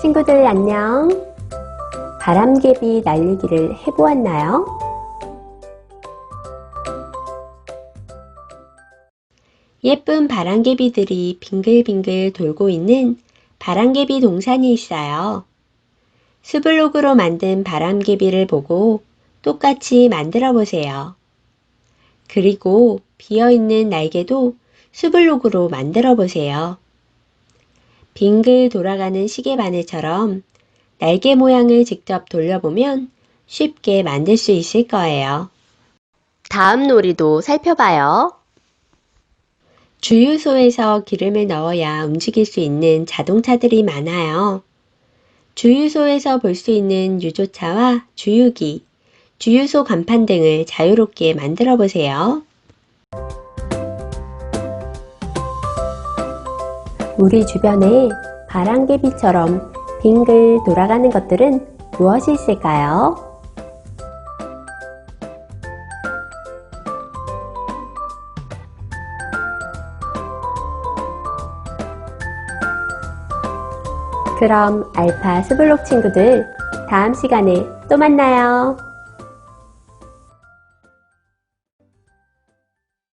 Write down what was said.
친구들 안녕. 바람개비 날리기를 해보았나요? 예쁜 바람개비들이 빙글빙글 돌고 있는 바람개비 동산이 있어요. 수블록으로 만든 바람개비를 보고 똑같이 만들어 보세요. 그리고 비어있는 날개도 수블록으로 만들어 보세요. 빙글 돌아가는 시계 바늘처럼 날개 모양을 직접 돌려보면 쉽게 만들 수 있을 거예요. 다음 놀이도 살펴봐요. 주유소에서 기름을 넣어야 움직일 수 있는 자동차들이 많아요. 주유소에서 볼 수 있는 유조차와 주유기, 주유소 간판 등을 자유롭게 만들어 보세요. 우리 주변에 바람개비처럼 빙글 돌아가는 것들은 무엇이 있을까요? 그럼 알파 스블록 친구들 다음 시간에 또 만나요.